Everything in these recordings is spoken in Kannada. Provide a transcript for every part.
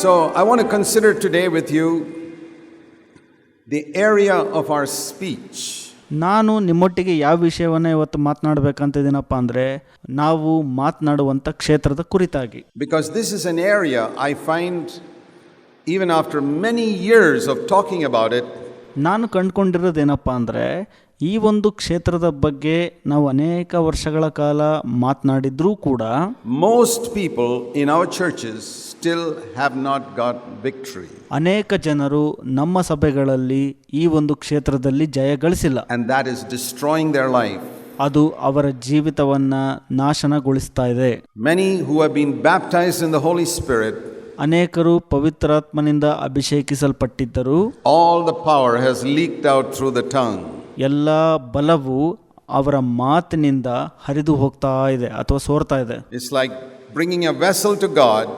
So, I want to consider today with you the area of our speech. ನಾನು ನಿಮ್ಮೊಟ್ಟಿಗೆ ಯಾವ ವಿಷಯವನ್ನ ಇವತ್ತು ಮಾತನಾಡಬೇಕಂತ ಇದೀನಪ್ಪ ಅಂದ್ರೆ ನಾವು ಮಾತನಾಡುವಂತ ಕ್ಷೇತ್ರದ ಕುರಿತಾಗಿ because this is an area I find even after many years of talking about it ನಾನು ಕಂಡುಕೊಂಡಿರೋದೇನಪ್ಪ ಅಂದ್ರೆ ಈ ಒಂದು ಕ್ಷೇತ್ರದ ಬಗ್ಗೆ ನಾವು ಅನೇಕ ವರ್ಷಗಳ ಕಾಲ ಮಾತನಾಡಿದ್ರೂ ಕೂಡ most people in our churches still have not got victory ಅನೇಕ ಜನರು ನಮ್ಮ ಸಭೆಗಳಲ್ಲಿ ಈ ಒಂದು ಕ್ಷೇತ್ರದಲ್ಲಿ ಜಯ ಗಳಿಸಿಲ್ಲ. And that is destroying their life ಅದು ಅವರ ಜೀವಿತವನ್ನ ನಾಶನಗೊಳಿಸ್ತಾ ಇದೆ. Many who have been baptised in the holy spirit ಅನೇಕರು ಪವಿತ್ರಾತ್ಮನಿಂದ ಅಭಿಷೇಕಿಸಲ್ಪಟ್ಟಿದ್ದರು. All the power has leaked out through the tongue ಎಲ್ಲ ಬಲವು ಅವರ ಮಾತಿನಿಂದ ಹರಿದು ಹೋಗ್ತಾ ಇದೆ ಅಥವಾ ಸೋರ್ತಾ ಇದೆ. It's like bringing a vessel to God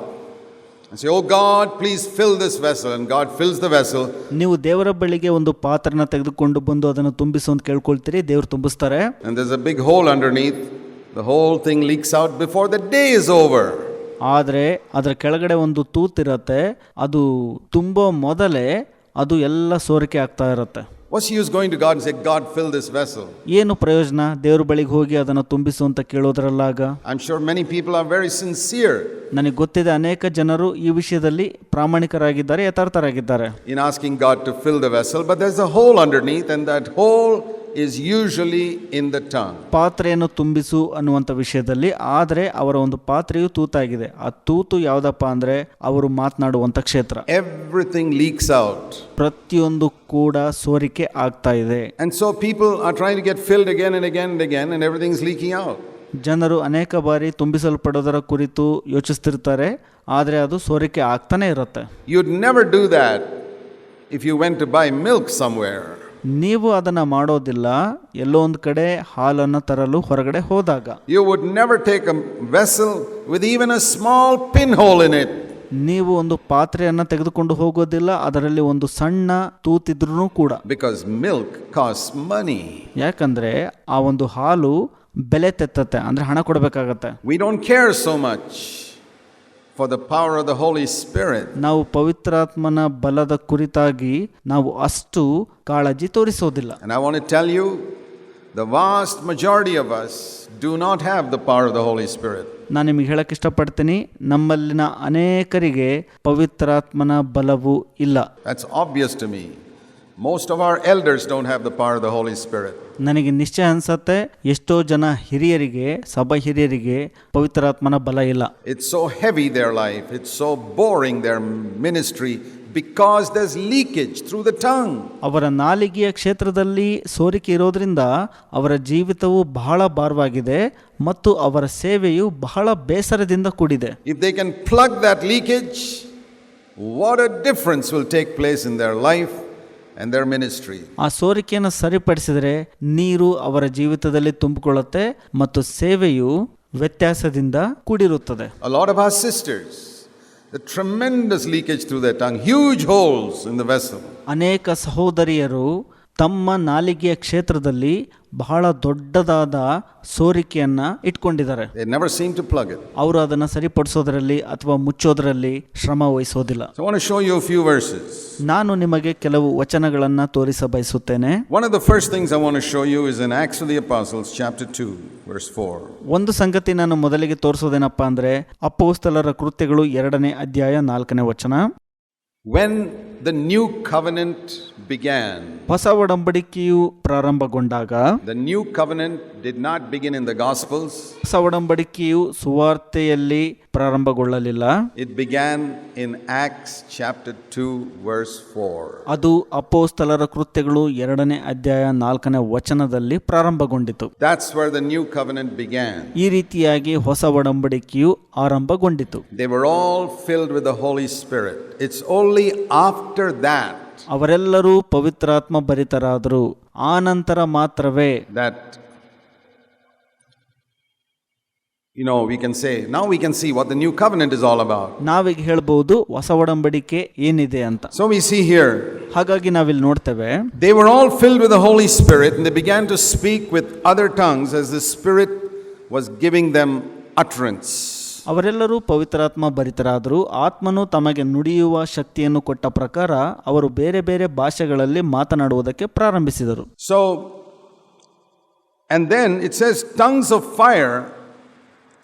ನೀವು ದೇವರ ಬಳಿಗೆ ಒಂದು ಪಾತ್ರನ ತೆಗೆದುಕೊಂಡು ಬಂದು ಅದನ್ನು ತುಂಬಿಸು ಅಂತ ಕೇಳ್ಕೊಳ್ತೀರಿ ದೇವರು ತುಂಬಿಸ್ತಾರೆ And there's a big hole underneath. The whole thing leaks out before the day is over. ಆದರೆ ಅದರ ಕೆಳಗಡೆ ಒಂದು ತೂತಿರತ್ತೆ ಅದು ತುಂಬೋ ಮೊದಲೇ ಅದು ಎಲ್ಲ ಸೋರಿಕೆ ಆಗ್ತಾ ಇರುತ್ತೆ What's he is going to God and say, God, fill this vessel? ಏನು ಪ್ರಯೋಜನ ದೇವ್ರ ಬಳಿಗೆ ಹೋಗಿ ಅದನ್ನು ತುಂಬಿಸು ಅಂತ ಕೇಳೋದ್ರಲ್ಲಾಗ I'm sure many people are very sincere ನನಗೆ ಗೊತ್ತಿದೆ ಅನೇಕ ಜನರು ಈ ವಿಷಯದಲ್ಲಿ ಪ್ರಾಮಾಣಿಕರಾಗಿದ್ದಾರೆ ಯಥಾರ್ಥರಾಗಿದ್ದಾರೆ in asking God to fill the vessel, but there's a hole underneath, and that hole is usually in the tongue. ಪಾತ್ರೆಯನ್ನು ತುಂಬಿಸು ಅನ್ನುವಂಥ ವಿಷಯದಲ್ಲಿ ಆದರೆ ಅವರ ಒಂದು ಪಾತ್ರೆಯು ತೂತಾಗಿದೆ ಆ ತೂತು ಯಾವುದಪ್ಪ ಅಂದರೆ ಅವರು ಮಾತನಾಡುವಂಥ ಕ್ಷೇತ್ರ Everything leaks out. ಪ್ರತಿಯೊಂದು ಕೂಡ ಸೋರಿಕೆ ಆಗ್ತಾ ಇದೆ And so people are trying to get filled again and again and again, and everything's leaking out. ಜನರು ಅನೇಕ ಬಾರಿ ತುಂಬಿಸಲ್ಪಡೋದರ ಕುರಿತು ಯೋಚಿಸ್ತಿರ್ತಾರೆ ಆದರೆ ಅದು ಸೋರಿಕೆ ಆಗ್ತಾನೆ ಇರುತ್ತೆ. You never do that if you went by milk somewhere. ನೀವು ಅದನ್ನು ಮಾಡೋದಿಲ್ಲ ಎಲ್ಲೋ ಒಂದು ಕಡೆ ಹಾಲನ್ನು ತರಲು ಹೊರಗಡೆ ಹೋದಾಗ. You would never take a vessel with even a small pin hole in it ನೀವು ಒಂದು ಪಾತ್ರೆಯನ್ನು ತೆಗೆದುಕೊಂಡು ಹೋಗೋದಿಲ್ಲ ಅದರಲ್ಲಿ ಒಂದು ಸಣ್ಣ ತೂತಿದ್ರೂ ಕೂಡ. ಬಿಕಾಸ್ ಮಿಲ್ಕ್ ಕಾಸ್ಟ್ ಮನಿ ಯಾಕಂದ್ರೆ ಆ ಒಂದು ಹಾಲು ಬೆಲೆ ತೆತ್ತತ್ತೆ ಅಂದ್ರೆ ಹಣ ಕೊಡಬೇಕಾಗತ್ತೆ We don't care so much for the power of the Holy Spirit. ನಾವು ಪವಿತ್ರಾತ್ಮನ ಬಲದ ಕುರಿತಾಗಿ ನಾವು ಅಷ್ಟು ಕಾಳಜಿ ತೋರಿಸೋದಿಲ್ಲ And I want to tell you, the vast majority of us do not have the power of the Holy Spirit. ನಾನು ನಿಮಗೆ ಹೇಳಕ್ಕೆ ಇಷ್ಟಪಡ್ತೀನಿ ನಮ್ಮಲ್ಲಿನ ಅನೇಕರಿಗೆ ಪವಿತ್ರಾತ್ಮನ ಬಲವು ಇಲ್ಲ That's obvious to me. Most of our elders don't have the power the Holy Spirit ನನಗೆ ನಿಶ್ಚಯ ಅನ್ಸುತ್ತೆ ಎಷ್ಟೋ ಜನ ಹಿರಿಯರಿಗೆ ಸಭಾ ಹಿರಿಯರಿಗೆ ಪವಿತ್ರಾತ್ಮನ ಬಲ ಇಲ್ಲ. It's so heavy their life it's so boring their ministry because this leakage through the tongue ಅವರ ನಾಲಿಗೆಯ ಕ್ಷೇತ್ರದಲ್ಲಿ ಸೋರಿಕೆ ಇರೋದ್ರಿಂದ ಅವರ ಜೀವಿತವು ಬಹಳ ಭಾರವಾಗಿದೆ ಮತ್ತು ಅವರ ಸೇವೆಯು ಬಹಳ ಬೇಸರದಿಂದ ಕೂಡಿದೆ. If they can plug that leakage what a difference will take place in their life and their ministry ಆ ಸೋರಿಕೆಯನ್ನು ಸರಿಪಡಿಸಿದರೆ ನೀರು ಅವರ ಜೀವಿತದಲ್ಲಿ ತುಂಬಿಕೊಳ್ಳುತ್ತೆ ಮತ್ತು ಸೇವೆಯು ವ್ಯತ್ಯಾಸದಿಂದ ಕೂಡಿರುತ್ತದೆ. ಅನೇಕ ಸಹೋದರಿಯರು ತಮ್ಮ ನಾಲಿಗೆಯ ಕ್ಷೇತ್ರದಲ್ಲಿ ಬಹಳ ದೊಡ್ಡದಾದ ಸೋರಿಕೆಯನ್ನ ಇಟ್ಕೊಂಡಿದ್ದಾರೆ. ಅವರು ಅದನ್ನು ಸರಿಪಡಿಸೋದ್ರಲ್ಲಿ ಅಥವಾ ಮುಚ್ಚೋದ್ರಲ್ಲಿ ಶ್ರಮ ವಹಿಸೋದಿಲ್ಲ. ನಾನು ನಿಮಗೆ ಕೆಲವು ವಚನಗಳನ್ನು ತೋರಿಸ ಬಯಸುತ್ತೇನೆ One of the first things I want to show you is in Acts of the Apostles, chapter 2, verse 4. ಒಂದು ಸಂಗತಿ ನಾನು ಮೊದಲಿಗೆ ತೋರಿಸೋದೇನಪ್ಪ ಅಂದ್ರೆ ಅಪ್ಪೋಸ್ತಲರ ಕೃತ್ಯಗಳು ಎರಡನೇ ಅಧ್ಯಾಯ ನಾಲ್ಕನೇ ವಚನ When the new covenant began, ಹೊಸ ಒಡಂಬಡಿಕೆಯು ಪ್ರಾರಂಭಗೊಂಡಾಗ the new covenant did not begin in the Gospels, ಹೊಸ ಒಡಂಬಡಿಕೆಯು ಸುವಾರ್ತೆಯಲ್ಲಿ ಪ್ರಾರಂಭಗೊಳ್ಳಲಿಲ್ಲ it began in Acts chapter 2, verse 4. ಅದು ಅಪೋಸ್ತಲರ ಕೃತ್ಯಗಳು ಎರಡನೇ ಅಧ್ಯಾಯ ನಾಲ್ಕನೇ ವಚನದಲ್ಲಿ ಪ್ರಾರಂಭಗೊಂಡಿತು That's where the new covenant began. ಈ ರೀತಿಯಾಗಿ ಹೊಸ ಒಡಂಬಡಿಕೆಯು ಆರಂಭಗೊಂಡಿತು They were all filled with the Holy Spirit. It's only after that ಅವರೆಲ್ಲರೂ ಪವಿತ್ರಾತ್ಮ ಭರಿತರಾದರು ಆ ನಂತರ ಮಾತ್ರವೇ that you know we can say now we can see what the new covenant is all about. ನಾವೀಗ ಹೇಳ್ಬೋದು ಹೊಸ ಒಡಂಬಡಿಕೆ ಏನಿದೆ ಅಂತ So we see here ಹಾಗಾಗಿ ನಾವಿಲ್ಲಿ ನೋಡ್ತೇವೆ they were all filled with the Holy Spirit and they began to speak with other tongues as the Spirit was giving them utterance. ಅವರೆಲ್ಲರೂ ಪವಿತ್ರಾತ್ಮ ಭರಿತರಾದರು ಆತ್ಮನು ತಮಗೆ ನುಡಿಯುವ ಶಕ್ತಿಯನ್ನು ಕೊಟ್ಟ ಪ್ರಕಾರ ಅವರು ಬೇರೆ ಬೇರೆ ಭಾಷೆಗಳಲ್ಲಿ ಮಾತನಾಡುವುದಕ್ಕೆ ಪ್ರಾರಂಭಿಸಿದರು So, and then it says, tongues of fire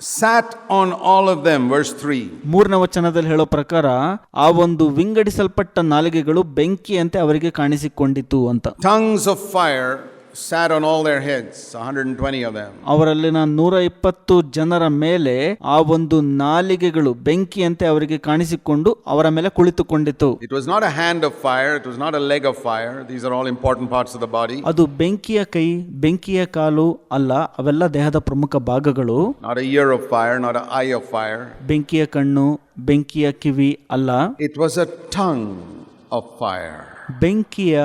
Sat on all of them, verse 3. ಮೂರನೇ ವಚನದಲ್ಲಿ ಹೇಳೋ ಪ್ರಕಾರ ಆ ಒಂದು ವಿಂಗಡಿಸಲ್ಪಟ್ಟ ನಾಲಿಗೆಗಳು ಬೆಂಕಿಯಂತೆ ಅವರಿಗೆ ಕಾಣಿಸಿಕೊಂಡಿತು ಅಂತ Tongues of fire sat on all their heads, 120 of them. ಅವರಲ್ಲಿನ ನೂರ ಇಪ್ಪತ್ತು ಜನರ ಮೇಲೆ ಆ ಒಂದು ನಾಲಿಗೆಗಳು ಬೆಂಕಿಯಂತೆ ಅವರಿಗೆ ಕಾಣಿಸಿಕೊಂಡು ಅವರ ಮೇಲೆ ಕುಳಿತುಕೊಂಡಿತು It was not a hand of fire, it was not a leg of fire. These are all important parts of the body. ಅದು ಬೆಂಕಿಯ ಕೈ ಬೆಂಕಿಯ ಕಾಲು ಅಲ್ಲ ಅವೆಲ್ಲ ದೇಹದ ಪ್ರಮುಖ ಭಾಗಗಳು Not a ear of fire, not an eye of fire. ಬೆಂಕಿಯ ಕಣ್ಣು ಬೆಂಕಿಯ ಕಿವಿ ಅಲ್ಲ It was a tongue of fire ಬೆಂಕಿಯ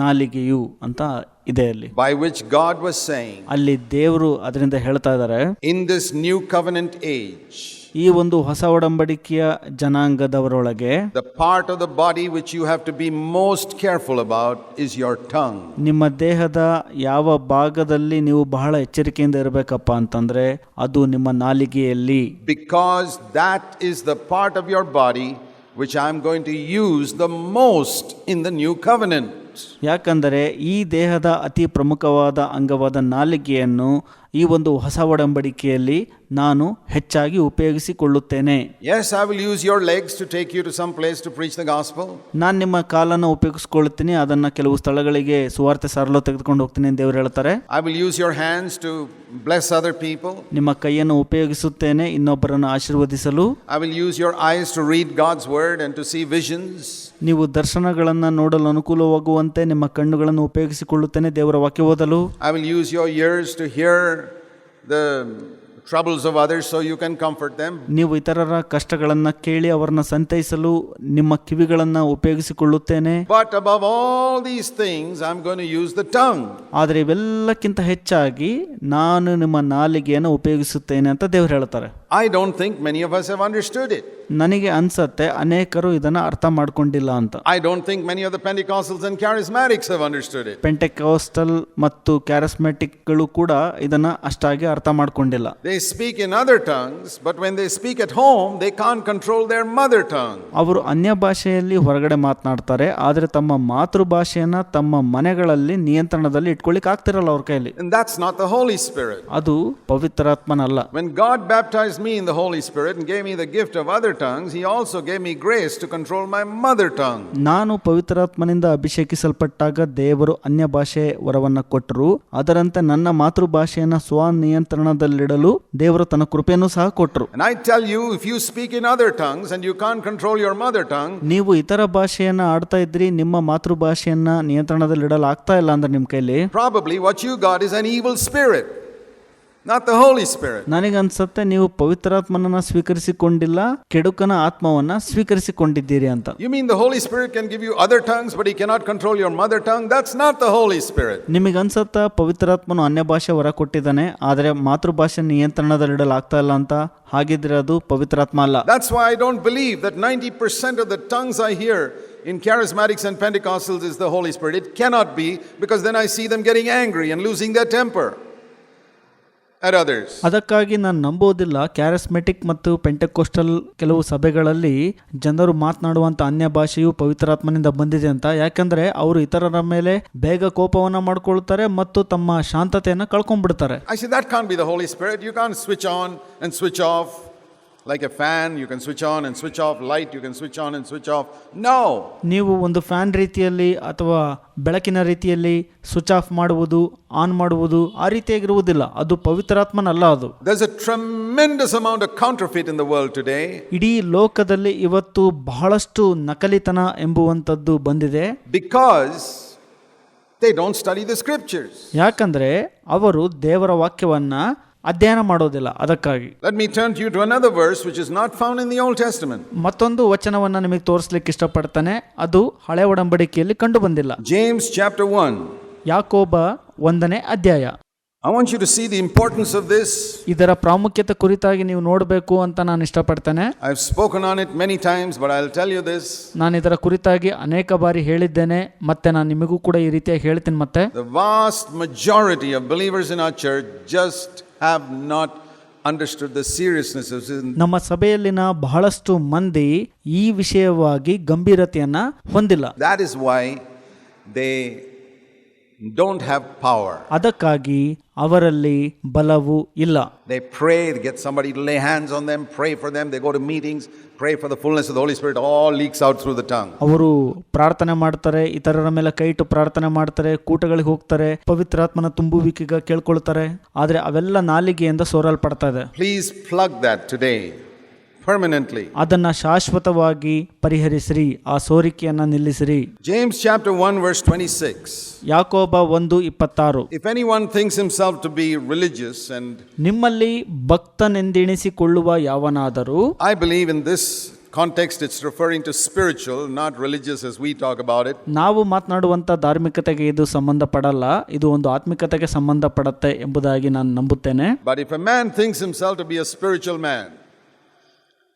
ನಾಲಿಗೆಯು ಅಂತ ಇದೆ ಅಲ್ಲಿ. By which God was saying ಅಲ್ಲಿ ದೇವರು ಅದರಿಂದ ಹೇಳ್ತಾ ಇದ್ದಾರೆ in this new covenant age ಈ ಒಂದು ಹೊಸ ಒಡಂಬಡಿಕೆಯ ಜನಾಂಗದವರೊಳಗೆ the part of the body which you have to be most careful about is your tongue ನಿಮ್ಮ ದೇಹದ ಯಾವ ಭಾಗದಲ್ಲಿ ನೀವು ಬಹಳ ಎಚ್ಚರಿಕೆಯಿಂದ ಇರಬೇಕಪ್ಪ ಅಂತಂದ್ರೆ ಅದು ನಿಮ್ಮ ನಾಲಿಗೆಯಲ್ಲಿ. Because that is the part of your body which I am going to use the most in the new covenant. ಯಾಕಂದರೆ ಈ ದೇಹದ ಅತಿ ಪ್ರಮುಖವಾದ ಅಂಗವಾದ ನಾಲಿಗೆಯನ್ನು ಈ ಒಂದು ಹೊಸ ಒಡಂಬಡಿಕೆಯಲ್ಲಿ ನಾನು ಹೆಚ್ಚಾಗಿ ಉಪಯೋಗಿಸಿಕೊಳ್ಳುತ್ತೇನೆ. Yes I will use your legs to take you to some place to preach the gospel ನಾನು ನಿಮ್ಮ ಕಾಲನ್ನು ಉಪಯೋಗಿಸಿಕೊಳ್ಳುತ್ತೇನೆ ಅದನ್ನು ಕೆಲವು ಸ್ಥಳಗಳಿಗೆ ಸುವಾರ್ತೆ ಸಾರಲು ತೆಗೆದುಕೊಂಡು ಹೋಗ್ತೇನೆ ಎಂದು ದೇವರು ಹೇಳುತ್ತಾರೆ I will use your hands to bless other people ನಿಮ್ಮ ಕೈಯನ್ನು ಉಪಯೋಗಿಸುತ್ತೇನೆ ಇನ್ನೊಬ್ಬರನ್ನು ಆಶೀರ್ವದಿಸಲು. I will use your eyes to read God's word and to see visions ನೀವು ದರ್ಶನಗಳನ್ನು ನೋಡಲು ಅನುಕೂಲವಾಗುವಂತೆ ನಿಮ್ಮ ಕಣ್ಣುಗಳನ್ನು ಉಪಯೋಗಿಸಿಕೊಳ್ಳುತ್ತೇನೆ ದೇವರ ವಾಕ್ಯ ಓದಲು. I will use your ears to hear the ನೀವು ಇತರರ ಕಷ್ಟಗಳನ್ನು ಕೇಳಿ ಅವರನ್ನ ಸಂತೈಸಲು ನಿಮ್ಮ ಕಿವಿಗಳನ್ನು ಉಪಯೋಗಿಸಿಕೊಳ್ಳುತ್ತೇನೆ. But all all these things, I'm going to use the tongue ಆದರೆ ಇವೆಲ್ಲಕ್ಕಿಂತ ಹೆಚ್ಚಾಗಿ ನಾನು ನಿಮ್ಮ ನಾಲಿಗೆಯನ್ನು ಉಪಯೋಗಿಸುತ್ತೇನೆ ಅಂತ ದೇವರು ಹೇಳ್ತಾರೆ. I don't think many of us have understood it ನನಗೆ ಅನ್ಸತ್ತೆ ಅನೇಕರು ಇದನ್ನ ಅರ್ಥ ಮಾಡ್ಕೊಂಡಿಲ್ಲ ಅಂತ. I don't think many of the Pentecostals and charismatics have understood it Pentecostal ಮತ್ತು ಕ್ಯಾರಸ್ಮೆಟಿಕ್ಗಳು ಕೂಡ ಇದನ್ನ ಅಷ್ಟಾಗಿ ಅರ್ಥ ಮಾಡ್ಕೊಂಡಿಲ್ಲ. They speak in other tongues, but when they speak at home, they can't control their mother tongue. ಅವರು ಅನ್ಯ ಭಾಷೆಯಲ್ಲಿ ಹೊರಗಡೆ ಮಾತನಾಡ್ತಾರೆ ಆದರೆ ತಮ್ಮ ಮಾತೃಭಾಷೆಯನ್ನ ತಮ್ಮ ಮನೆಗಳಲ್ಲಿ ನಿಯಂತ್ರಣದಲ್ಲಿ ಇಟ್ಕೊಳ್ಳಿಕ್ ಆಗ್ತಿರಲ್ಲ ಅವ್ರ ಕೈಯಲ್ಲಿ And that's not the Holy Spirit. ಅದು ಪವಿತ್ರಾತ್ಮನಲ್ಲ When God baptized me in the Holy Spirit and gave me the gift of other tongues, He also gave me grace to control my mother tongue. ನಾನು ಪವಿತ್ರಾತ್ಮನಿಂದ ಅಭಿಷೇಕಿಸಲ್ಪಟ್ಟಾಗ ದೇವರು ಅನ್ಯ ಭಾಷೆ ವರವನ್ನ ಕೊಟ್ಟರು ಅದರಂತೆ ನನ್ನ ಮಾತೃಭಾಷೆಯನ್ನ ಸ್ವನಿಯಂತ್ರಣದಲ್ಲಿಡಲು ದೇವರು ತನ್ನ ಕೃಪೆಯನ್ನು ಸಹ ಕೊಟ್ಟರು I tell you if you speak in other tongues and you can't control your mother tongue ನೀವು ಇತರ ಭಾಷೆಯನ್ನು ಆಡ್ತಾ ಇದ್ರಿ ನಿಮ್ಮ ಮಾತೃಭಾಷೆಯನ್ನು ನಿಯಂತ್ರಣದಲ್ಲಿ ಇಡಲು ಇಲ್ಲ ಅಂದ್ರೆ ನಿಮ್ಮ ಕೈಯಲ್ಲಿ probably what you got is an evil spirit not the Holy Spirit ನನಗೆ ಅನ್ಸುತ್ತೆ ನೀವು ಪವಿತ್ರಾತ್ಮನನ್ನ ಸ್ವೀಕರಿಸಿಕೊಂಡಿಲ್ಲ ಕೆಡುಕನ ಆತ್ಮವನ್ನ ಸ್ವೀಕರಿಸಿಕೊಂಡಿದ್ದೀರಿ ಅಂತ. You mean the Holy Spirit can give you other tongues but he cannot control your mother tongue that's not the Holy Spirit ನಿಮಗೆ ಅನ್ಸುತ್ತ ಪವಿತ್ರಾತ್ಮನು ಅನ್ಯ ಭಾಷೆ ವರ ಕೊಟ್ಟಿದ್ದಾನೆ ಆದರೆ ಮಾತೃಭಾಷೆ ನಿಯಂತ್ರಣದಲ್ಲಿಡಲಾಗ್ತಾ ಇಲ್ಲ ಅಂತ? ಹಾಗಿದ್ರೆ ಅದು ಪವಿತ್ರಾತ್ಮ ಅಲ್ಲ. That's why I don't believe that ninety percent of the tongues I hear In charismatics and Pentecostals is the Holy Spirit. It cannot be because then I see them getting angry and losing their temper ಅದಕ್ಕಾಗಿ ನಾನು ನಂಬೋದಿಲ್ಲ ಕ್ಯಾರಸ್ಮೆಟಿಕ್ ಮತ್ತು ಪೆಂಟೆಕೋಸ್ಟಲ್ ಕೆಲವು ಸಭೆಗಳಲ್ಲಿ ಜನರು ಮಾತನಾಡುವಂತ ಅನ್ಯ ಭಾಷೆಯು ಪವಿತ್ರಾತ್ಮನಿಂದ ಬಂದಿದೆ ಅಂತ. ಯಾಕಂದ್ರೆ ಅವರು ಇತರರ ಮೇಲೆ ಬೇಗ ಕೋಪವನ್ನ ಮಾಡ್ಕೊಳ್ತಾರೆ ಮತ್ತು ತಮ್ಮ ಶಾಂತತೆಯನ್ನು ಕಳ್ಕೊಂಡ್ಬಿಡ್ತಾರೆ. Like a fan. You can switch on and switch off light. You can switch on and switch off. No. ನೀವು ಒಂದು ಫ್ಯಾನ್ ರೀತಿಯಲ್ಲಿ ಅಥವಾ ಬೆಳಕಿನ ರೀತಿಯಲ್ಲಿ ಸ್ವಿಚ್ ಆಫ್ ಮಾಡುವುದು ಆನ್ ಮಾಡುವುದು ಆ ರೀತಿಯಾಗಿರುವುದಿಲ್ಲ ಅದು ಪವಿತ್ರಾತ್ಮನಲ್ಲ ಅದು There's a tremendous amount of counterfeit in the world today ಇಡೀ ಲೋಕದಲ್ಲಿ ಇವತ್ತು ಬಹಳಷ್ಟು ನಕಲಿತನ ಎಂಬುವಂಥದ್ದು ಬಂದಿದೆ because they don't study the scriptures. ಯಾಕಂದ್ರೆ ಅವರು ದೇವರ ವಾಕ್ಯವನ್ನ ಅಧ್ಯಯನ ಮಾಡೋದಿಲ್ಲ ಅದಕ್ಕಾಗಿ Let me turn to you to another verse which is not found in the Old Testament. ಮತ್ತೊಂದು ವಚನವನ್ನ ನಿಮಗೆ ತೋರಿಸ್ಲಿಕ್ಕೆ ಇಷ್ಟಪಡ್ತಾನೆ ಅದು ಹಳೆ ಒಡಂಬಡಿಕೆಯಲ್ಲಿ ಕಂಡು ಬಂದಿಲ್ಲ James chapter 1. ಯಾಕೋಬ ಒಂದನೇ ಅಧ್ಯಾಯ I want you to see the importance of this. ಇದರ ಪ್ರಾಮುಖ್ಯತೆ ಕುರಿತಾಗಿ ನೀವು ನೋಡಬೇಕು ಅಂತ ನಾನು ಇಷ್ಟಪಡ್ತೇನೆ I've spoken on it many times, but I'll tell you this. ನಾನು ಇದರ ಕುರಿತಾಗಿ ಅನೇಕ ಬಾರಿ ಹೇಳಿದ್ದೇನೆ ಮತ್ತೆ ನಾನು ನಿಮಗೂ ಕೂಡ ಈ ರೀತಿಯಾಗಿ ಹೇಳ್ತೀನಿ ಮತ್ತೆ The vast majority of believers in our church just have not understood the seriousness of sin. ನಮ್ಮ ಸಭೆಯಲ್ಲಿನ ಬಹಳಷ್ಟು ಮಂದಿ ಈ ವಿಷಯವಾಗಿ ಗಂಭೀರತೆಯನ್ನ ಹೊಂದಿಲ್ಲ That is why they don't have power. ಅದಕ್ಕಾಗಿ ಅವರಲ್ಲಿ ಬಲವು ಇಲ್ಲ They pray, they get somebody to lay hands on them, pray for them, they go to meetings, pray for the fullness of the Holy Spirit, all leaks out through the tongue. ಅವರು ಪ್ರಾರ್ಥನೆ ಮಾಡ್ತಾರೆ ಇತರರ ಮೇಲೆ ಕೈ ಇಟ್ಟು ಪ್ರಾರ್ಥನೆ ಮಾಡ್ತಾರೆ ಕೂಟಗಳಿಗೆ ಹೋಗ್ತಾರೆ ಪವಿತ್ರಾತ್ಮನ ತುಂಬುವಿಕೆಗ ಕೇಳ್ಕೊಳ್ತಾರೆ ಆದರೆ ಅವೆಲ್ಲ ನಾಲಿಗೆಯಿಂದ ಸೋರಲ್ಪಡ್ತಾ ಇದೆ Please plug that today, permanently. ಅದನ್ನ ಶಾಶ್ವತವಾಗಿ ಪರಿಹರಿಸಿರಿ ಆ ಸೋರಿಕೆಯನ್ನ ನಿಲ್ಲಿಸಿರಿ James chapter 1, verse 26. ಯಾಕೋಬ ಒಂದು ಇಪ್ಪತ್ತಾರು If anyone thinks himself to be religious, and ನಿಮ್ಮಲ್ಲಿ ಭಕ್ತನೆಂದೆಣಿಸಿಕೊಳ್ಳುವ ಯಾವನಾದರೂ I believe in this context it's referring to spiritual, not religious as we talk about it. ನಾವು ಮಾತನಾಡುವಂಥ ಧಾರ್ಮಿಕತೆಗೆ ಇದು ಸಂಬಂಧಪಡಲ್ಲ ಇದು ಒಂದು ಆತ್ಮಿಕತೆಗೆ ಸಂಬಂಧಪಡುತ್ತೆ ಎಂಬುದಾಗಿ ನಾನು ನಂಬುತ್ತೇನೆ But if a man thinks himself to be a spiritual man,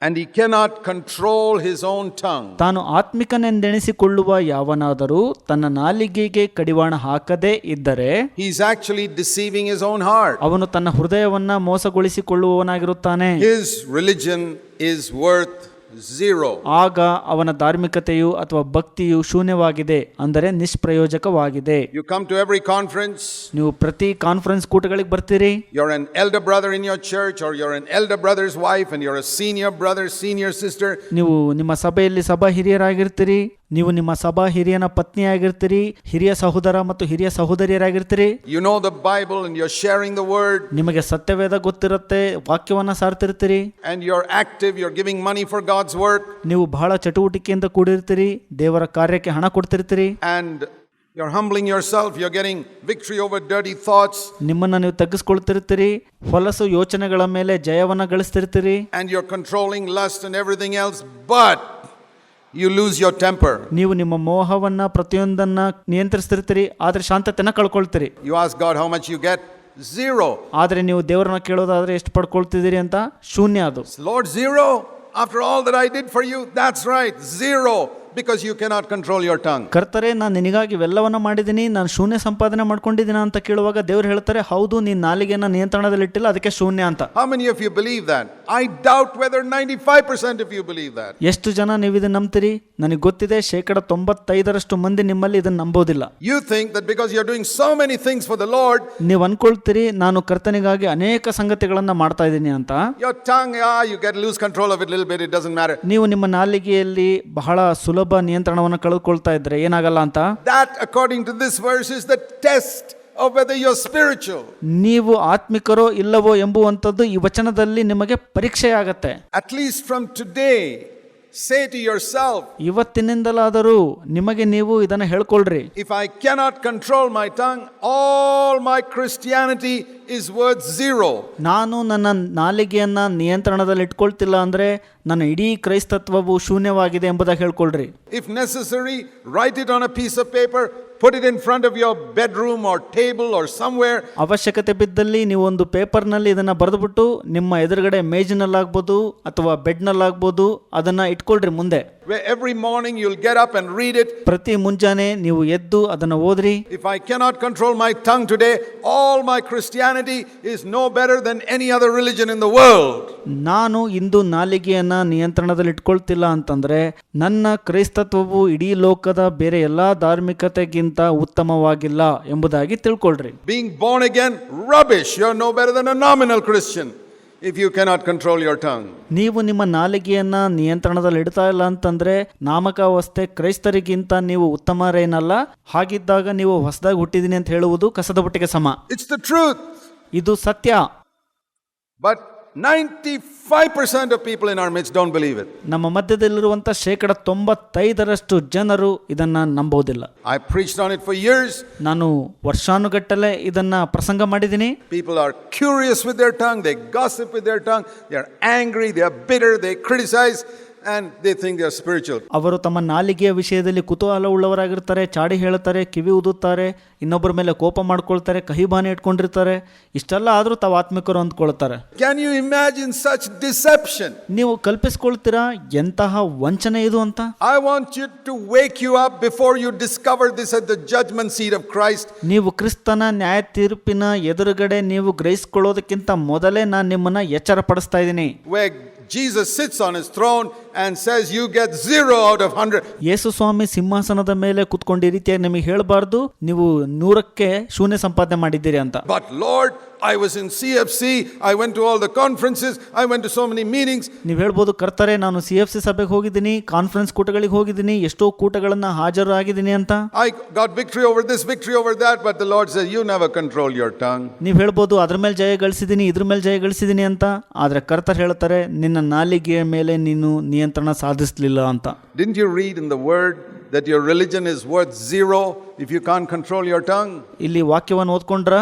and he cannot control his own tongue, ತಾನು ಆತ್ಮಿಕನೆಂದೆಣಿಸಿಕೊಳ್ಳುವ ಯಾವನಾದರೂ ತನ್ನ ನಾಲಿಗೆಗೆ ಕಡಿವಾಣ ಹಾಕದೇ ಇದ್ದರೆ is actually deceiving his own heart. ಅವನು ತನ್ನ ಹೃದಯವನ್ನ ಮೋಸಗೊಳಿಸಿಕೊಳ್ಳುವವನಾಗಿರುತ್ತಾನೆ His religion is worth zero. ಆಗ ಅವನ ಧಾರ್ಮಿಕತೆಯು ಅಥವಾ ಭಕ್ತಿಯು ಶೂನ್ಯವಾಗಿದೆ ಅಂದರೆ ನಿಷ್ಪ್ರಯೋಜಕವಾಗಿದೆ You come to every conference, ನೀವು ಪ್ರತಿ ಕಾನ್ಫರೆನ್ಸ್ ಕೂಟಗಳಿಗೆ ಬರ್ತೀರಿ you're an elder brother in your church, or you're an elder brother's wife, and you're a senior brother, senior sister. ನೀವು ನಿಮ್ಮ ಸಭೆಯಲ್ಲಿ ಸಭಾ ಹಿರಿಯರಾಗಿರ್ತೀರಿ ನೀವು ನಿಮ್ಮ ಸಭಾ ಹಿರಿಯನ ಪತ್ನಿಯಾಗಿರ್ತೀರಿ ಹಿರಿಯ ಸಹೋದರ ಮತ್ತು ಹಿರಿಯ ಸಹೋದರಿಯರಾಗಿರ್ತೀರಿ You know the Bible, and you're sharing the word, ನಿಮಗೆ ಸತ್ಯವೇದ ಗೊತ್ತಿರುತ್ತೆ ವಾಕ್ಯವನ್ನ ಸಾರ್ತಿರ್ತೀರಿ and you're active, you're giving money for God's work, ನೀವು ಬಹಳ ಚಟುವಟಿಕೆಯಿಂದ ಕೂಡಿರ್ತೀರಿ ದೇವರ ಕಾರ್ಯಕ್ಕೆ ಹಣ ಕೊಡ್ತಿರ್ತೀರಿ and you're humbling yourself, you're getting victory over dirty thoughts, ನಿಮ್ಮನ್ನ ನೀವು ತಗ್ಗಿಸ್ಕೊಳ್ತಿರ್ತೀರಿ ಹೊಲಸು ಯೋಚನೆಗಳ ಮೇಲೆ ಜಯವನ್ನ ಗಳಿಸ್ತಿರ್ತೀರಿ and you're controlling lust and everything else, but you lose your temper. ನೀವು ನಿಮ್ಮ ಮೋಹವನ್ನ ಪ್ರತಿಯೊಂದನ್ನ ನಿಯಂತ್ರಿಸ್ತಿರ್ತೀರಿ ಆದ್ರೆ ಶಾಂತತೆನ ಕಳ್ಕೊಳ್ತೀರಿ You ask God how much you get, zero. ಆದ್ರೆ ನೀವು ದೇವರನ್ನ ಕೇಳೋದಾದ್ರೆ ಎಷ್ಟು ಪಡ್ಕೊಳ್ತಿದ್ದೀರಿ ಅಂತ ಶೂನ್ಯ ಅದು Lord, zero? After all that I did for you, that's right, zero, because you cannot control your tongue ಕರ್ತರೆ ನಾನು ನಿನಗಾಗಿ ಇವೆಲ್ಲವನ್ನ ಮಾಡಿದ್ದೀನಿ ನಾನು ಶೂನ್ಯ ಸಂಪಾದನೆ ಮಾಡ್ಕೊಂಡಿದ್ದೀನ ಅಂತ ಕೇಳುವಾಗ ದೇವ್ರು ಹೇಳ್ತಾರೆ ಹೌದು ನೀನು ನಾಲಿಗೆನ ನಿಯಂತ್ರಣದಲ್ಲಿಟ್ಟಿಲ್ಲ ಅದಕ್ಕೆ ಶೂನ್ಯ ಅಂತ. How many of you believe that I doubt whether 95% of you believe that ಎಷ್ಟು ಜನ ನೀವು ಇದನ್ನ ನಂಬ್ತೀರಿ? ನನಗೆ ಗೊತ್ತಿದೆ ಶೇಕಡ ತೊಂಬತ್ತೈದರಷ್ಟು ಮಂದಿ ನಿಮ್ಮಲ್ಲಿ ಇದನ್ನು ನಂಬೋದಿಲ್ಲ you think that because you are doing so many things for the Lord ನೀವು ಅನ್ಕೊಳ್ತೀರಿ ನಾನು ಕರ್ತನಿಗಾಗಿ ಅನೇಕ ಸಂಗತಿಗಳನ್ನು ಮಾಡ್ತಾ ಇದ್ದೀನಿ ಅಂತ. ಯೋ ಚಾಂಗ್ tongue you get lose control of it little bit it doesn't matter ನೀವು ನಿಮ್ಮ ನಾಲಿಗೆಯಲ್ಲಿ ಬಹಳ ಸುಲಭ ನಿಯಂತ್ರಣವನ್ನು ಕಳೆದುಕೊಳ್ತಾ ಇದ್ರೆ ಏನಾಗಲ್ಲ ಅಂತ? That according to this verse is the test of whether you spiritual. ನೀವು ಆತ್ಮಿಕರೋ ಇಲ್ಲವೋ ಎಂಬುವಂತದ್ದು ಈ ವಚನದಲ್ಲಿ ನಿಮಗೆ ಪರೀಕ್ಷೆಯಾಗುತ್ತೆ. At least from from today say to yourself, ಇವತ್ತಿನಿಂದಲಾದರೂ ನಿಮಗೆ ನೀವು ಇದನ್ನ ಹೇಳ್ಕೊಳ್ರಿ if I cannot control my tongue, all my Christianity is worth zero. ನಾನು ನನ್ನ ನಾಲಿಗೆಯನ್ನ ನಿಯಂತ್ರಣದಲ್ಲಿ ಇಟ್ಕೊಳ್ತಿಲ್ಲ ಅಂದ್ರೆ ನನ್ನ ಇಡೀ ಕ್ರೈಸ್ತತ್ವವು ಶೂನ್ಯವಾಗಿದೆ ಎಂಬುದಾಗಿ ಹೇಳ್ಕೊಳ್ರಿ If necessary, write it on a piece of paper, put it in front of your bedroom or table or somewhere, ಅವಶ್ಯಕತೆ ಬಿದ್ದಲ್ಲಿ ನೀವು ಒಂದು ಪೇಪರ್ನಲ್ಲಿ ಇದನ್ನ ಬರೆದುಬಿಟ್ಟು ನಿಮ್ಮ ಎದುರುಗಡೆ ಮೇಜಿನಲ್ಲಾಗ್ಬೋದು ಅಥವಾ ಬೆಡ್ನಲ್ಲಾಗ್ಬೋದು ಅದನ್ನ ಇಟ್ಕೊಳ್ರಿ ಮುಂದೆ where every morning you'll get up and read it. ಪ್ರತಿ ಮುಂಜಾನೆ ನೀವು ಎದ್ದು adanna ಓದ್ರಿ If I cannot control my tongue today, all my Christianity is no better than any other religion in the world. ನಾನು ಇಂದು ನಾಲಿಗೆಯನ್ನ ನಿಯಂತ್ರಣದಲ್ಲಿ ಇಟ್ಕೊಳ್ತಿಲ್ಲ ಅಂತಂದ್ರೆ ನನ್ನ ಕ್ರೈಸ್ತತ್ವವು ಇಡೀ ಲೋಕದ ಬೇರೆ ಎಲ್ಲಾ ಧಾರ್ಮಿಕತೆಗಿಂತ ಉತ್ತಮವಾಗಿಲ್ಲ ಎಂಬುದಾಗಿ ತಿಳ್ಕೊಳ್ರಿ. Being born again rubbish you are no better than a nominal Christian if you cannot control your tongue ನೀವು ನಿಮ್ಮ ನಾಲಿಗೆಯನ್ನ ನಿಯಂತ್ರಣದಲ್ಲಿ ಇಡ್ತಾ ಇಲ್ಲ ಅಂತಂದ್ರೆ ನಾಮಕಾವಸ್ಥೆ ಕ್ರೈಸ್ತರಿಗಿಂತ ನೀವು ಉತ್ತಮರೇನಲ್ಲ. ಹಾಗಿದ್ದಾಗ ನೀವು ಹೊಸದಾಗಿ ಹುಟ್ಟಿದೀನಿ ಅಂತ ಹೇಳುವುದು ಕಸದ ಬುಟ್ಟಿಗೆ ಸಮ. ಇಟ್ಸ್ ದ ಟ್ರೂತ್ ಇದು ಸತ್ಯ. But 95% of people in our midst don't believe it. ನಮ್ಮ ಮಧ್ಯದಲ್ಲಿರುವಂತ ಶೇಕಡ ತೊಂಬತ್ತೈದರಷ್ಟು ಜನರು ಇದನ್ನ ನಂಬೋದಿಲ್ಲ I preached on it for years. ನಾನು ವರ್ಷಾನುಗಟ್ಟಲೆ ಇದನ್ನ ಪ್ರಸಂಗ ಮಾಡಿದ್ದೀನಿ People are curious with their tongue, they gossip with their tongue, they're angry, they're bitter, they criticize, And they think they are spiritual. ಅವರು ತಮ್ಮ ನಾಲಿಗೆಯ ವಿಷಯದಲ್ಲಿ ಕುತೂಹಲ ಉಳ್ಳವರಾಗಿರ್ತಾರೆ ಚಾಡಿ ಹೇಳುತ್ತಾರೆ ಕಿವಿ ಊದುತ್ತಾರೆ ಇನ್ನೊಬ್ಬರ ಮೇಲೆ ಕೋಪ ಮಾಡ್ಕೊಳ್ತಾರೆ ಕಹಿ ಬಾನೆ ಇಟ್ಕೊಂಡಿರ್ತಾರೆ ಇಷ್ಟೆಲ್ಲ ಆದರೂ ತಾವು ಆತ್ಮಿಕರು ಅಂದ್ಕೊಳ್ತಾರೆ Can you imagine such deception? ನೀವು ಕಲ್ಪಿಸ್ಕೊಳ್ತೀರಾ ಎಂತಹ ವಂಚನೆ ಇದು ಅಂತ I want you to wake you up before you discover this at the judgment seat of Christ. ನೀವು ಕ್ರಿಸ್ತನ ನ್ಯಾಯ ತೀರ್ಪಿನ ಎದುರುಗಡೆ ನೀವು ಗ್ರಹಿಸ್ಕೊಳ್ಳೋದಕ್ಕಿಂತ ಮೊದಲೇ ನಾನು ನಿಮ್ಮನ್ನ ಎಚ್ಚರಪಡಿಸ್ತಾ ಇದ್ದೀನಿ where Jesus sits on his throne and says, You get zero out of hundred. ಯೇಸು ಸ್ವಾಮಿ ಸಿಂಹಾಸನದ ಮೇಲೆ ಕುತ್ಕೊಂಡು ಈ ರೀತಿಯಾಗಿ ನಿಮಗೆ ಹೇಳಬಾರ್ದು ನೀವು ನೂರಕ್ಕೆ ಶೂನ್ಯ ಸಂಪಾದನೆ ಮಾಡಿದ್ದೀರಿ ಅಂತ But Lord, I was in CFC, I went to all the conferences, I went to so many meetings. ನೀವು ಹೇಳ್ಬೋದು ಕರ್ತಾರೆ ನಾನು ಸಿ ಎಫ್ ಸಿ ಸಭೆಗೆ ಹೋಗಿದ್ದೀನಿ ಕಾನ್ಫರೆನ್ಸ್ ಕೂಟಗಳಿಗೆ ಹೋಗಿದ್ದೀನಿ ಎಷ್ಟೋ ಕೂಟಗಳನ್ನ ಹಾಜರು ಆಗಿದ್ದೀನಿ ಅಂತ I got victory over this, victory over that, but the Lord says, You never control your tongue. ನೀವು ಹೇಳ್ಬೋದು ಅದ್ರ ಮೇಲೆ ಜಯ ಗಳಿಸಿದ್ದೀನಿ ಇದ್ರ ಮೇಲೆ ಜಯ ಗಳಿಸಿದ್ದೀನಿ ಅಂತ ಆದರೆ ಕರ್ತರ್ ಹೇಳ್ತಾರೆ ನಿನ್ನ ನಾಲಿಗೆಯ ಮೇಲೆ ನೀನು ನಿಯಂತ್ರಣ ನಿಯಂತ್ರಣ ಸಾಧಿಸಲಿಲ್ಲ ಅಂತ. Didn't you read in the word that your religion is worth zero if you can't control your tongue ಇಲ್ಲಿ ವಾಕ್ಯವನ್ನು ಓದ್ಕೊಂಡ್ರ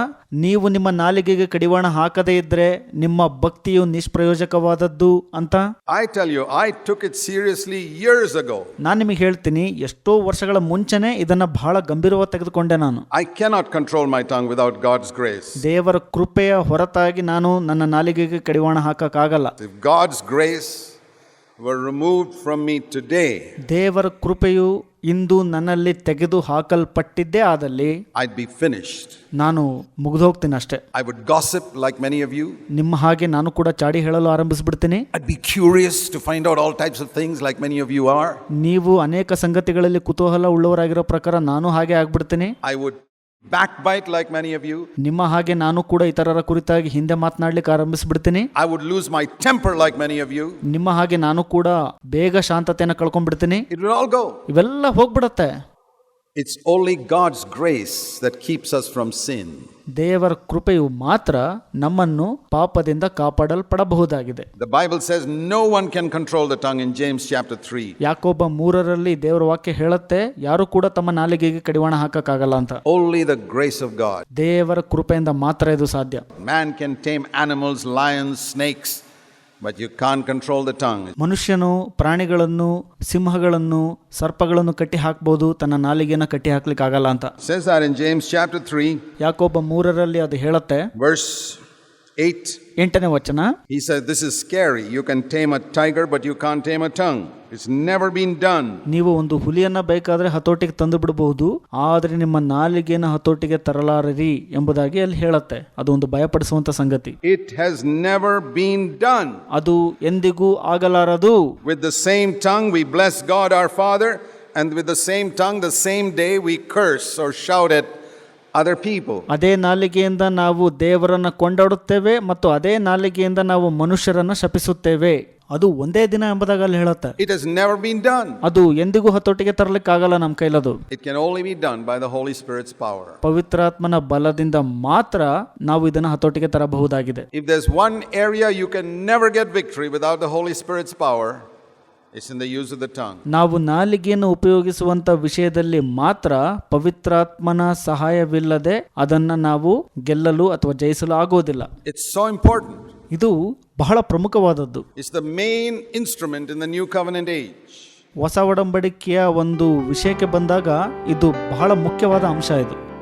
ನೀವು ನಿಮ್ಮ ನಾಲಿಗೆಗೆ ಕಡಿವಾಣ ಹಾಕದೇ ಇದ್ರೆ ನಿಮ್ಮ ಭಕ್ತಿಯು ನಿಷ್ಪ್ರಯೋಜಕವಾದದ್ದು ಅಂತ? I tell you I took it seriously years ago ನಾನು ನಿಮಗೆ ಹೇಳ್ತೀನಿ ಎಷ್ಟೋ ವರ್ಷಗಳ ಮುಂಚೆನೆ ಇದನ್ನ ಬಹಳ ಗಂಭೀರವಾಗಿ ತೆಗೆದುಕೊಂಡೆ ನಾನು. I cannot control my tongue without God's grace ದೇವರ ಕೃಪೆಯ ಹೊರತಾಗಿ ನಾನು ನನ್ನ ನಾಲಿಗೆಗೆ ಕಡಿವಾಣ ಹಾಕಕ್ಕಾಗಲ್ಲ. ಗಾಡ್ಸ್ ಗ್ರೇಸ್ ದೇವರ ಕೃಪೆಯು ಇಂದು ನನ್ನಲ್ಲಿ ತೆಗೆದು ಹಾಕಲ್ಪಟ್ಟಿದ್ದೇ ಆದಲ್ಲಿ ಐ ಬಿ ಫಿನಿಶ್ಡ್ ನಾನು ಮುಗಿದೋಗ್ತೀನಿ ಅಷ್ಟೇ. I would gossip like many of you ನಿಮ್ಮ ಹಾಗೆ ನಾನು ಕೂಡ ಚಾಡಿ ಹೇಳಲು ಆರಂಭಿಸ್ಬಿಡ್ತೀನಿ. I be curious to find out all types of things like many of you are ನೀವು ಅನೇಕ ಸಂಗತಿಗಳಲ್ಲಿ ಕುತೂಹಲ ಉಳ್ಳವರಾಗಿರೋ ಪ್ರಕಾರ ನಾನು ಹಾಗೆ ಆಗ್ಬಿಡ್ತೀನಿ. I would bite like many of you ನಿಮ್ಮ ಹಾಗೆ ನಾನು ಕೂಡ ಇತರರ ಕುರಿತಾಗಿ ಹಿಂದೆ ಮಾತನಾಡ್ಲಿಕ್ಕೆ ಆರಂಭಿಸಿಬಿಡ್ತೀನಿ. I would lose my temper like many of you ನಿಮ್ಮ ಹಾಗೆ ನಾನು ಕೂಡ ಬೇಗ ಶಾಂತತೆಯನ್ನು ಕಳ್ಕೊಂಡ್ಬಿಡ್ತೀನಿ. It would all go. ಇವೆಲ್ಲ ಹೋಗ್ಬಿಡತ್ತೆ. It's only God's grace that keeps us from sin. ದೇವರ ಕೃಪೆಯು ಮಾತ್ರ ನಮ್ಮನ್ನು ಪಾಪದಿಂದ ಕಾಪಾಡಲ್ಪಡಬಹುದಾಗಿದೆ The Bible says no one can control the tongue in James chapter 3. ಯಾಕೊಬ್ಬ ಮೂರರಲ್ಲಿ ದೇವರ ವಾಕ್ಯ ಹೇಳುತ್ತೆ ಯಾರು ಕೂಡ ತಮ್ಮ ನಾಲಿಗೆಗೆ ಕಡಿವಾಣ ಹಾಕಕ್ಕಾಗಲ್ಲ ಅಂತ Only the grace of God. ದೇವರ ಕೃಪೆಯಿಂದ ಮಾತ್ರ ಇದು ಸಾಧ್ಯ Man can tame animals, lions, snakes, but you can't control the tongue ಮನುಷ್ಯನು ಪ್ರಾಣಿಗಳನ್ನು ಸಿಂಹಗಳನ್ನು ಸರ್ಪಗಳನ್ನು ಕಟ್ಟಿ ಹಾಕಬಹುದು ತನ್ನ ನಾಲಿಗೆನ ಕಟ್ಟಿ ಹಾಕ್ಲಿಕ್ಕೆ ಆಗಲ್ಲ ಅಂತ. It are in James chapter chapter 3, ಯಾಕೊಬ್ಬ ಮೂರರಲ್ಲಿ ಅದು ಹೇಳುತ್ತೆ verse 8. ಎಂಟನೇ ವಚನ He says, This is scary. You can tame a tiger, but you can't tame a tongue. It's never been done. ನೀವು ಒಂದು ಹುಲಿಯನ್ನ ಬೇಕಾದ್ರೆ ಹತೋಟಿಗೆ ತಂದು ಬಿಡಬಹುದು ಆದ್ರೆ ನಿಮ್ಮ ನಾಲಿಗೆನ ಹತೋಟಿಗೆ ತರಲಾರರಿ ಎಂಬುದಾಗಿ ಅಲ್ಲಿ ಹೇಳುತ್ತೆ ಅದು ಒಂದು ಭಯಪಡಿಸುವಂತ ಸಂಗತಿ It has never been done. ಅದು ಎಂದಿಗೂ ಆಗಲಾರದು With the same tongue, we bless God our Father, and with the same tongue, the same day, we curse or shout at other people ಅದೇ ನಾಲಿಗೆಯಿಂದ ನಾವು ದೇವರನ್ನು ಕೊಂಡಾಡುತ್ತೇವೆ ಮತ್ತು ಅದೇ ನಾಲಿಗೆಯಿಂದ ನಾವು ಮನುಷ್ಯರನ್ನು ಶಪಿಸುತ್ತೇವೆ. ಅದು ಒಂದೇ ದಿನ ಎಂಬುದಾಗ ಅಲ್ಲಿ ಹೇಳುತ್ತೆ it is never been done ಅದು ಎಂದಿಗೂ ಹತೋಟಿಗೆ ತರಲಿಕ್ಕೆ ಆಗಲ್ಲ ನಮ್ಮ ಕೈಲದು. It can only be done by the Holy Spirit's power ಪವಿತ್ರಾತ್ಮನ ಬಲದಿಂದ ಮಾತ್ರ ನಾವು ಇದನ್ನು ಹತೋಟಿಗೆ ತರಬಹುದಾಗಿದೆ. If there's one area you can never get victory without the Holy Spirit's power ನಾವು ನಾಲಿಗೆಯನ್ನು ಉಪಯೋಗಿಸುವಂತ ವಿಷಯದಲ್ಲಿ ಮಾತ್ರ ಪವಿತ್ರಾತ್ಮನ ಸಹಾಯವಿಲ್ಲದೆ ಅದನ್ನ ನಾವು ಗೆಲ್ಲಲು ಅಥವಾ ಜಯಿಸಲು ಆಗೋದಿಲ್ಲ. ಇಟ್ಸ್ ಸೋ ಇಂಪಾರ್ಟೆಂಟ್ ಇದು ಬಹಳ ಪ್ರಮುಖವಾದದ್ದು. It's the main instrument in the new covenant age ಹೊಸ ಒಡಂಬಡಿಕೆಯ ಒಂದು ವಿಷಯಕ್ಕೆ ಬಂದಾಗ ಇದು ಬಹಳ ಮುಖ್ಯವಾದ ಅಂಶ ಇದು.